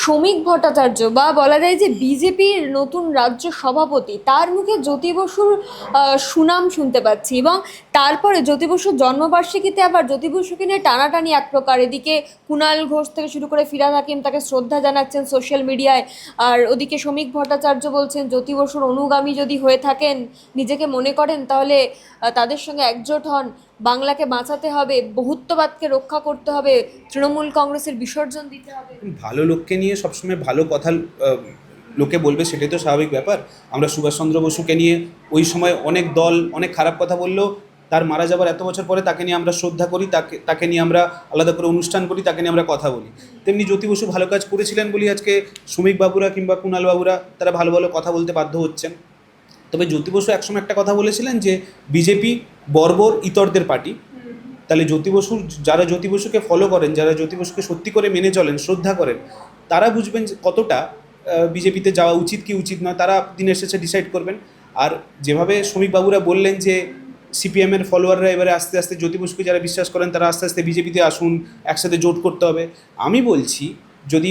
শ্রমিক ভট্টাচার্য বা বলা যায় যে বিজেপির নতুন রাজ্য সভাপতি, তার মুখে জ্যোতি বসুর সুনাম শুনতে পাচ্ছি এবং তারপরে জ্যোতি বসুর জন্মবার্ষিকীতে আবার জ্যোতি বসুকে নিয়ে টানাটানি এক প্রকার। এদিকে কুণাল ঘোষ থেকে শুরু করে ফিরাদ হাকিম তাকে শ্রদ্ধা জানাচ্ছেন সোশ্যাল মিডিয়ায়। আর ওদিকে শ্রমিক ভট্টাচার্য বলছেন, জ্যোতি বসুর অনুগামী যদি হয়ে থাকেন, নিজেকে মনে করেন তাহলে তাদের সঙ্গে একজোট হন। বাংলাকে বাঁচাতে হবে, বহুত্ববাদকে রক্ষা করতে হবে, তৃণমূল কংগ্রেসের বিসর্জন দিতে হবে। ভালো লোককে নিয়ে সবসময় ভালো কথা লোকে বলবে, সেটাই তো স্বাভাবিক ব্যাপার। আমরা সুভাষচন্দ্র বসুকে নিয়ে ওই সময় অনেক দল অনেক খারাপ কথা বললেও তার মারা যাবার এত বছর পরে তাকে নিয়ে আমরা শ্রদ্ধা করি, তাকে তাকে নিয়ে আমরা আলাদা করে অনুষ্ঠান করি, তাকে নিয়ে আমরা কথা বলি। তেমনি জ্যোতি বসু ভালো কাজ করেছিলেন বলি আজকে শ্রমিক বাবুরা কিংবা কুণাল বাবুরা, তারা ভালো ভালো কথা বলতে বাধ্য হচ্ছেন। তবে জ্যোতি বসু একসময় একটা কথা বলেছিলেন যে বিজেপি বর্বর ইতরদের পার্টি। তাহলে জ্যোতি বসুর যারা জ্যোতি বসুকে ফলো করেন, যারা জ্যোতি বসুকে সত্যি করে মেনে চলেন, শ্রদ্ধা করেন, তারা বুঝবেন যে কতটা বিজেপিতে যাওয়া উচিত কি উচিত নয়, তারা দিনের শেষে ডিসাইড করবেন। আর যেভাবে শ্রমিক বাবুরা বললেন যে সিপিএমের ফলোয়াররা এবারে আস্তে আস্তে জ্যোতি বসুকে যারা বিশ্বাস করেন, তারা আস্তে আস্তে বিজেপিতে আসুন, একসাথে জোট করতে হবে। আমি বলছি যদি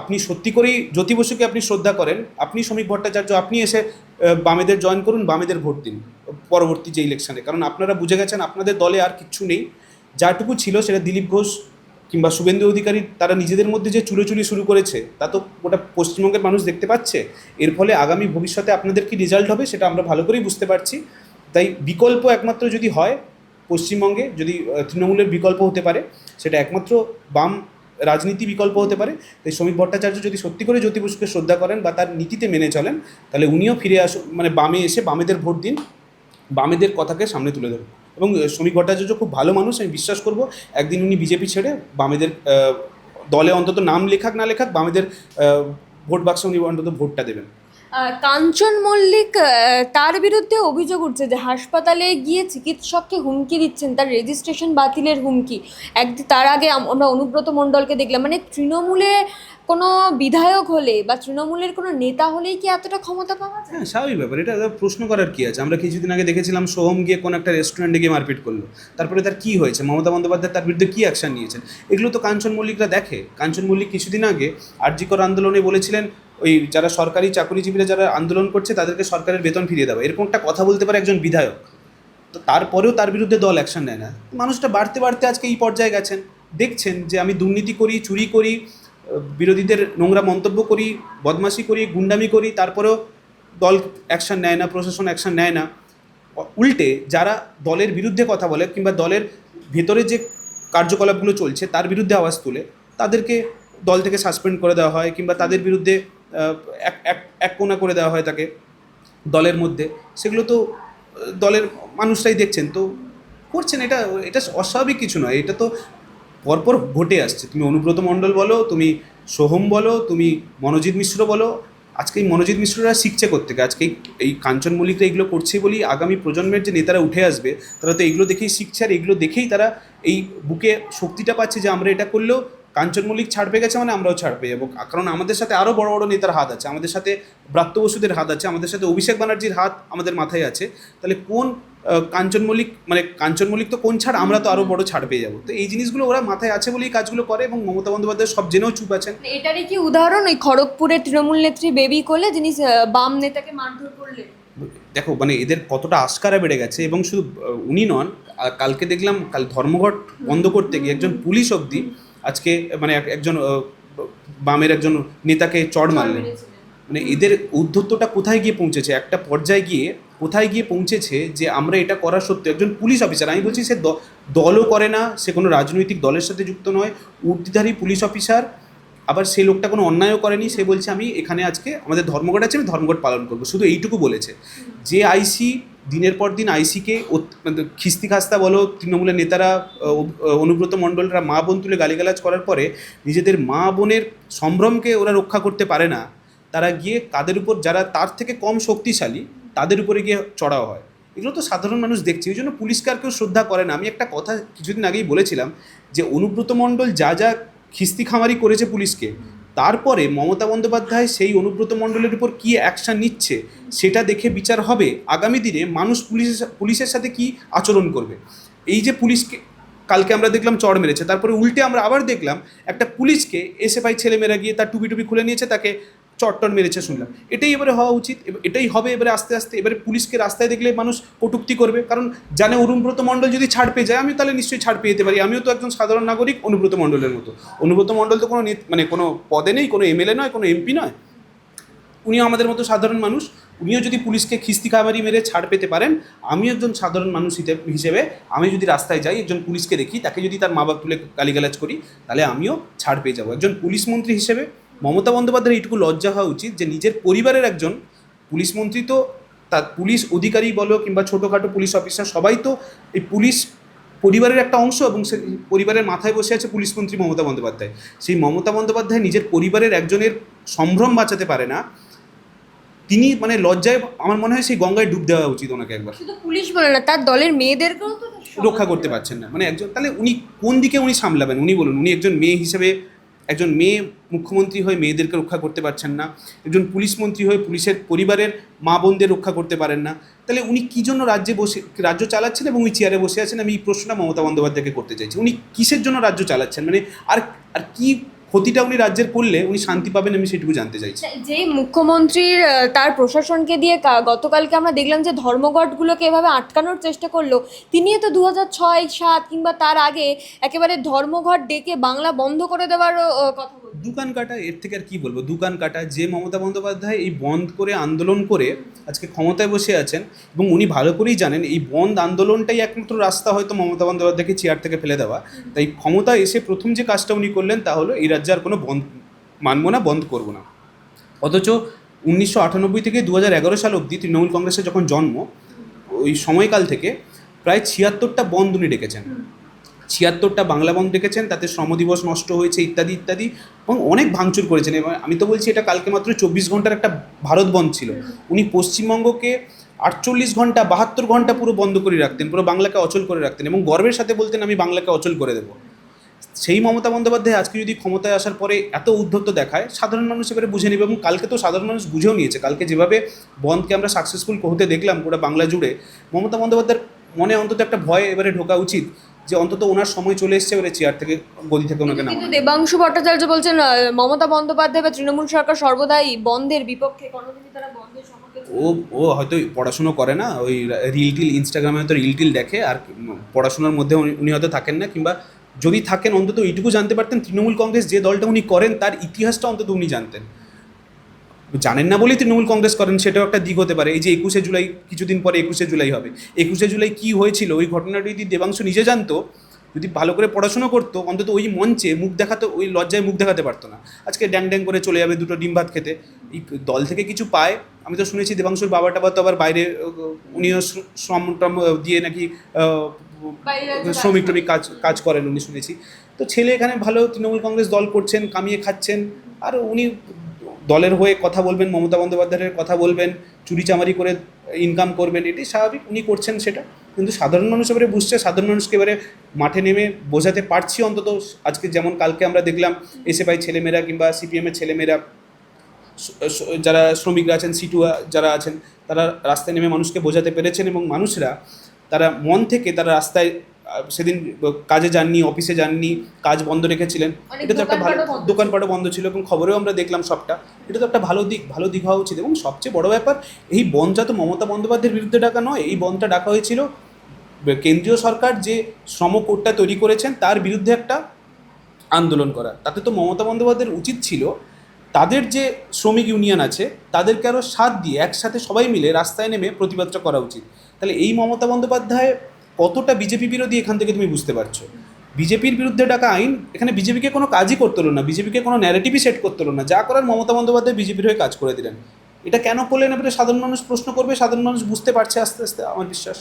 আপনি সত্যি করেই জ্যোতি বসুকে আপনি শ্রদ্ধা করেন, আপনি শ্রমিক ভট্টাচার্য, আপনি এসে বামেদের জয়েন করুন, বামেদের ভোট দিন পরবর্তী যে ইলেকশনে। কারণ আপনারা বুঝে গেছেন, আপনাদের দলে আর কিচ্ছু নেই। যাটুকু ছিল সেটা দিলীপ ঘোষ কিংবা শুভেন্দু অধিকারী, তারা নিজেদের মধ্যে যে চুলোচুলি শুরু করেছে, তা তো গোটা পশ্চিমবঙ্গের মানুষ দেখতে পাচ্ছে। এর ফলে আগামী ভবিষ্যতে আপনাদের কি রেজাল্ট হবে, সেটা আমরা ভালো করেই বুঝতে পারছি। তাই বিকল্প একমাত্র যদি হয়, পশ্চিমবঙ্গে যদি তৃণমূলের বিকল্প হতে পারে, সেটা একমাত্র বাম রাজনীতি বিকল্প হতে পারে। তাই শ্রমিক ভট্টাচার্য যদি সত্যি করে জ্যোতি বসুকে শ্রদ্ধা করেন বা তার নীতিতে মেনে চলেন, তাহলে উনিও ফিরে আসুন মানে বামে এসে বামেদের ভোট দিন, বামেদের কথাকে সামনে তুলে ধরুন। এবং সমীপ ভট্টাচার্য খুব ভালো মানুষ, আমি বিশ্বাস করব, একদিন উনি বিজেপি ছেড়ে বামেদের দলে অন্তত নাম লেখাক না লেখাক বামেদের ভোট বাক্সে উনি অন্তত ভোটটা দেবেন। কাঞ্চন মল্লিক তার বিরুদ্ধে অভিযোগ উঠছে যে হাসপাতালে গিয়ে চিকিৎসককে হুমকি দিচ্ছেন, তার রেজিস্ট্রেশন বাতিলের হুমকি। একদিন তার আগে আমরা অনুব্রত মণ্ডলকে দেখলাম। মানে তৃণমূলে কোনো বিধায়ক হলে বা তৃণমূলের কোনো নেতা হলেই কি এতটা ক্ষমতা পাওয়া যায়? হ্যাঁ স্বাভাবিক ব্যাপার। এটা প্রশ্ন করার কি আছে? আমরা কিছুদিন আগে দেখেছিলাম সোহম গিয়ে কোনো একটা রেস্টুরেন্টে গিয়ে মারপিট করল। তারপরে তার কি হয়েছে? মমতা বন্দ্যোপাধ্যায় তার বিরুদ্ধে কী অ্যাকশন নিয়েছেন? এগুলো তো কাঞ্চন মল্লিকরা দেখে। কাঞ্চন মল্লিক কিছুদিন আগে আরজিকর আন্দোলনে বলেছিলেন ওই যারা সরকারি চাকরিজীবীরা যারা আন্দোলন করছে, তাদেরকে সরকারের বেতন ফিরিয়ে দেওয়া। এরকম একটা কথা বলতে পারে একজন বিধায়ক। তো তারপরেও তার বিরুদ্ধে দল অ্যাকশন নেয় না। মানুষটা বাড়তে বাড়তে আজকে এই পর্যায়ে গেছেন। দেখছেন যে আমি দুর্নীতি করি, চুরি করি, বিরোধীদের নোংরা মন্তব্য করি, বদমাশি করি, গুন্ডামি করি, তারপরেও দল অ্যাকশন নেয় না, প্রশাসন অ্যাকশন নেয় না। উল্টে যারা দলের বিরুদ্ধে কথা বলে কিংবা দলের ভেতরে যে কার্যকলাপগুলো চলছে, তার বিরুদ্ধে আওয়াজ তুলে, তাদেরকে দল থেকে সাসপেন্ড করে দেওয়া হয় কিংবা তাদের বিরুদ্ধে এক এক এক কোনা করে দেওয়া হয় তাকে দলের মধ্যে। সেগুলো তো দলের মানুষরাই দেখছেন। তো করছেন, এটা এটা অস্বাভাবিক কিছু নয়। এটা তো পরপর ঘটে আসছে। তুমি অনুব্রত মণ্ডল বলো, তুমি সোহম বলো, তুমি মনোজিৎ মিশ্র বলো। আজকে এই মনোজিৎ মিশ্ররা শিখছে কোথেকে আজকে এই- কাঞ্চন মল্লিকরা এগুলো করছে বলেই আগামী প্রজন্মের যে নেতারা উঠে আসবে, তারা তো এগুলো দেখেই শিখছে। আর এগুলো দেখেই তারা এই বুকে শক্তিটা পাচ্ছে যে আমরা এটা করলেও কাঞ্চন মল্লিক ছাড় পেয়ে গেছে মানে আমরাও ছাড় পেয়ে যাব। কারণ আমাদের সাথে আরও বড় বড় নেতার হাত আছে আমাদের সাথে ব্রাত্য বসুদের হাত আছে আমাদের সাথে অভিষেক ব্যানার্জির হাত আমাদের মাথায় আছে। তাহলে কোন কাঞ্চন মল্লিক মানে কাঞ্চন মল্লিক তো কোন ছাড় আমরা তো আরও বড় ছাড় পেয়ে যাব। তো এই জিনিসগুলো ওরা মাথায় আছে বলেই কাজগুলো করে এবং মমতা বন্দ্যোপাধ্যায় সব জেনেও চুপ আছেন। মানে এটারই কি উদাহরণ? ওই খড়গপুরের তৃণমূল নেত্রী বেবি কোলে যিনি বাম নেতাকে মারধর করলেন। দেখো মানে এদের কতটা আস্কারা বেড়ে গেছে এবং শুধু উনি নন কালকে দেখলাম কাল ধর্মঘট বন্ধ করতে গিয়ে একজন পুলিশ অবধি আজকে মানে এক- একজন বামের একজন নেতাকে চড় মারলেন। মানে এদের উদ্ধত্তটা কোথায় গিয়ে পৌঁছেছে? একটা পর্যায়ে গিয়ে কোথায় গিয়ে পৌঁছেছে যে আমরা এটা করা সত্ত্বেও একজন পুলিশ অফিসার আমি বলছি সে দলও করে না সে কোনো রাজনৈতিক দলের সাথে যুক্ত নয় উর্দিধারী পুলিশ অফিসার আবার সেই লোকটা কোনো অন্যায়ও করেনি, সে বলছে, আমি এখানে আজকে আমাদের ধর্মঘট আছে, আমি ধর্মঘট পালন করব। শুধু এইটুকু বলেছে। যে আইসি, দিনের পর দিন আইসিকে খিস্তি খাস্তা বলো, তৃণমূলের নেতারা অনুব্রত মণ্ডলরা মা বোন তুলে গালিগালাজ করার পরে নিজেদের মা বোনের সম্ভ্রমকে ওরা রক্ষা করতে পারে না। তারা গিয়ে তাদের উপর যারা তার থেকে কম শক্তিশালী, তাদের উপরে গিয়ে চড়াও হয়। এগুলো তো সাধারণ মানুষ দেখছে ওই জন্য পুলিশকে আর কেউ শ্রদ্ধা করে না। আমি একটা কথা কিছুদিন আগেই বলেছিলাম যে, অনুব্রত মণ্ডল যা যা খিস্তি খামারি করেছে পুলিশকে। তারপরে মমতা বন্দ্যোপাধ্যায় সেই অনুব্রত মণ্ডলের উপর কী অ্যাকশান নিচ্ছে, সেটা দেখে বিচার হবে? আগামী দিনে মানুষ পুলিশের পুলিশের সাথে কি আচরণ করবে? এই যে পুলিশকে, কালকে আমরা দেখলাম চড় মেরেছে, তারপরে উল্টে আমরা আবার দেখলাম একটা পুলিশকে এসএফআই ছেলেমেয়েরা গিয়ে তার টুপি টুপি খুলে নিয়েছে, তাকে চট্টন মেরেছে শুনলাম। এটাই এবারে হওয়া উচিত এটাই হবে এবারে আস্তে আস্তে। এবারে পুলিশকে রাস্তায় দেখলে মানুষ কটুক্তি করবে, কারণ জানে অরুণব্রত মণ্ডল যদি ছাড় পেয়ে যায় আমি তাহলে নিশ্চয়ই ছাড় পেয়ে যেতে পারি। আমিও তো একজন সাধারণ নাগরিক অনুব্রত মণ্ডলের মতো। অনুব্রত মণ্ডল তো কোনো মানে কোনো পদে নেই, কোনো এমএলএ নয়, কোনো এমপি নয়। উনিও আমাদের মতো সাধারণ মানুষ, উনিও যদি পুলিশকে খিস্তি খাবারি মেরে ছাড় পেতে পারেন, আমি একজন সাধারণ মানুষ হিসেবে আমি যদি রাস্তায় যাই, একজন পুলিশকে দেখি, তাকে যদি তার মা বাপ তুলে গালিগালাজ করি, তাহলে আমিও ছাড় পেয়ে যাব। একজন পুলিশ মন্ত্রী হিসেবে মমতা বন্দ্যোপাধ্যায়ের এইটুকু লজ্জা হওয়া উচিত যে নিজের পরিবারের একজন পুলিশ মন্ত্রী তো তার পুলিশ অধিকারী বলো কিংবা ছোটোখাটো পুলিশ অফিসার সবাই তো এই পুলিশ পরিবারের একটা অংশ এবং সেই পরিবারের মাথায় বসে আছে পুলিশ মন্ত্রী মমতা বন্দ্যোপাধ্যায়। সেই মমতা বন্দ্যোপাধ্যায় নিজের পরিবারের একজনের সম্ভ্রম বাঁচাতে পারে না। তিনি মানে লজ্জায় আমার মনে হয় সেই গঙ্গায় ডুব দেওয়া উচিত ওনাকে একবার। শুধু পুলিশ বলে না তার দলের মেয়েদেরকেও তো রক্ষা করতে পারছেন না। মানে একজন তাহলে উনি কোন দিকে উনি সামলাবেন? উনি বলুন উনি একজন মেয়ে হিসেবে একজন মেয়ে মুখ্যমন্ত্রী হয়ে মেয়েদেরকে রক্ষা করতে পারছেন না, একজন পুলিশ মন্ত্রী হয়ে পুলিশের পরিবারের মা বোনদের রক্ষা করতে পারেন না, তাহলে উনি কী জন্য রাজ্যে বসে, রাজ্য চালাচ্ছেন এবং উনি চেয়ারে বসে আছেন? আমি এই প্রশ্নটা মমতা বন্দ্যোপাধ্যায়কে করতে চাইছি। উনি কিসের জন্য রাজ্য চালাচ্ছেন? মানে আর আর কি ক্ষতিটা উনি রাজ্যের করলে উনি শান্তি পাবেন আমি সেটুকু জানতে চাইছি। যে মুখ্যমন্ত্রীর তার প্রশাসনকে দিয়ে গতকালকে আমরা দেখলাম যে ধর্মঘটগুলোকে এভাবে আটকানোর চেষ্টা করল। তিনিও তো দু হাজার ছয়, সাত কিংবা তার আগে একেবারে ধর্মঘট ডেকে বাংলা বন্ধ করে দেওয়ার কথা দোকান কাটা, এর থেকে আর কি বলব? দোকান কাটা, যে মমতা বন্দ্যোপাধ্যায় এই বন্ধ করে, আন্দোলন করে আজকে ক্ষমতায় বসে আছেন এবং উনি ভালো করেই জানেন, এই বন্ধ আন্দোলনটাই একমাত্র রাস্তা হয়তো মমতা বন্দ্যোপাধ্যায়কে চেয়ার থেকে ফেলে দেওয়া। তাই ক্ষমতা এসে প্রথম যে কাজটা উনি করলেন তা হলো, এই রাজ্যে আর কোনো বন্ধ, মানবো না, বন্ধ করব না। অথচ উনিশশো আটানব্বই থেকে দু হাজার এগারো সাল অবধি তৃণমূল কংগ্রেসের যখন জন্ম, ওই সময়কাল থেকে প্রায় ছিয়াত্তরটা বন্ধ উনি ডেকেছেন। ছিয়াত্তরটা বাংলা বন্ধ ডেকেছেন তাতে শ্রমদিবস নষ্ট হয়েছে ইত্যাদি ইত্যাদি, এবং অনেক ভাঙচুর করেছেন। এবং আমি তো বলছি এটা কালকে মাত্র চব্বিশ ঘণ্টার একটা ভারত বন্ধ ছিল। উনি পশ্চিমবঙ্গকে আটচল্লিশ ঘণ্টা, বাহাত্তর ঘণ্টা পুরো বন্ধ করে রাখতেন, পুরো বাংলাকে অচল করে রাখতেন, এবং গর্বের সাথে বলতেন, আমি বাংলাকে অচল করে দেবো। সেই মমতা বন্দ্যোপাধ্যায় আজকে যদি ক্ষমতায় আসার পরে এত উদ্ধত্ত দেখায়, সাধারণ মানুষ এবারে বুঝে নেবে, এবং কালকে তো সাধারণ মানুষ বুঝেও নিয়েছে। কালকে যেভাবে বন্ধকে আমরা সাকসেসফুল হতে দেখলাম, পুরো বাংলা জুড়ে, মমতা বন্দ্যোপাধ্যায়ের মনে অন্তত একটা ভয় এবারে ঢোকা উচিত। যে অন্তত ওনার সময় চলে এসছে এবারে চেয়ার থেকে গদি থেকে ওনাকে কিন্তু দেবাংশু ভট্টাচার্য বলছেন মমতা বন্দ্যোপাধ্যায় বা তৃণমূল সরকার সর্বদাই বন্ধের বিপক্ষে কোনোদিনই তারা বন্ধের ও ও হয়তো পড়াশুনো করে না ওই রিল টিল ইনস্টাগ্রামে হয়তো রিল টিল দেখে আর পড়াশোনার মধ্যে উনি- উনি হয়তো থাকেন না কিংবা যদি থাকেন অন্তত এইটুকু জানতে পারতেন তৃণমূল কংগ্রেস যে দলটা উনি করেন তার ইতিহাসটা অন্তত উনি জানতেন। জানেন না বলেই তৃণমূল কংগ্রেস করেন, সেটাও একটা দিক হতে পারে। এই যে একুশে জুলাই, কিছুদিন পরে একুশে জুলাই হবে। একুশে জুলাই কী হয়েছিল? ওই ঘটনাটি যদি দেবাংশু নিজে জানতো, যদি ভালো করে পড়াশুনো করতো, অন্তত ওই মঞ্চে মুখ দেখাতে, ওই লজ্জায় মুখ দেখাতে পারতো না। আজকে ড্যাং ড্যাং করে চলে যাবে দুটো ডিম ভাত খেতে। এই দল থেকে কিছু পায়। আমি তো শুনেছি দেবাংশুর বাবা টাবা তো আবার বাইরে উনিও শ্রম ট্রম দিয়ে নাকি শ্রমিক টমিক কাজ কাজ করেন, উনি শুনেছি। তো ছেলে এখানে ভালো, তৃণমূল কংগ্রেস দল করছেন, কামিয়ে খাচ্ছেন। আর উনি দলের হয়ে কথা বলবেন, মমতা বন্দ্যোপাধ্যায়ের কথা বলবেন, চুরি চামারি করে ইনকাম করবেন, এটি স্বাভাবিক উনি করছেন সেটা। কিন্তু সাধারণ মানুষ এবারে বুঝছে, সাধারণ মানুষকে এবারে মাঠে নেমে বোঝাতে পারছি অন্তত। আজকে যেমন কালকে আমরা দেখলাম এসএফআই ছেলেমেয়েরা কিংবা সিপিএমের ছেলেমেয়েরা যারা শ্রমিকরা আছেন সিটুয়া যারা আছেন, তারা রাস্তায় নেমে মানুষকে বোঝাতে পেরেছেন এবং মানুষরা, তারা মন থেকে তারা রাস্তায় সেদিন কাজে যাননি অফিসে যাননি কাজ বন্ধ রেখেছিলেন। এটা তো একটা ভালো দোকানপাটও বন্ধ ছিল। এবং খবরেও আমরা দেখলাম সবটা। এটা তো একটা ভালো দিক ভালো দিক হওয়া উচিত এবং সবচেয়ে বড় ব্যাপার এই বনটা তো মমতা বন্দ্যোপাধ্যায়ের বিরুদ্ধে ডাকা নয় এই বনটা ডাকা হয়েছিল কেন্দ্রীয় সরকার যে শ্রম কোডটা তৈরি করেছেন তার বিরুদ্ধে একটা আন্দোলন করা। তাতে তো মমতা বন্দ্যোপাধ্যায়ের উচিত ছিল তাদের যে শ্রমিক ইউনিয়ন আছে তাদেরকে আরও সাথ দিয়ে একসাথে সবাই মিলে রাস্তায় নেমে প্রতিবাদটা করা উচিত। তাহলে এই মমতা বন্দ্যোপাধ্যায় কতটা বিজেপি বিরোধী এখান থেকে তুমি বুঝতে পারছ? বিজেপির বিরুদ্ধে ডাকা আইন, এখানে বিজেপিকে কোনো কাজই করতে না, বিজেপিকে কোনো ন্যারেটিভই সেট করতে না, যা করার মমতা বন্দ্যোপাধ্যায় বিজেপির হয়ে কাজ করে দিলেন। এটা কেন করলেন? এবারে সাধারণ মানুষ প্রশ্ন করবে, সাধারণ মানুষ বুঝতে পারছে আস্তে আস্তে, আমার বিশ্বাস।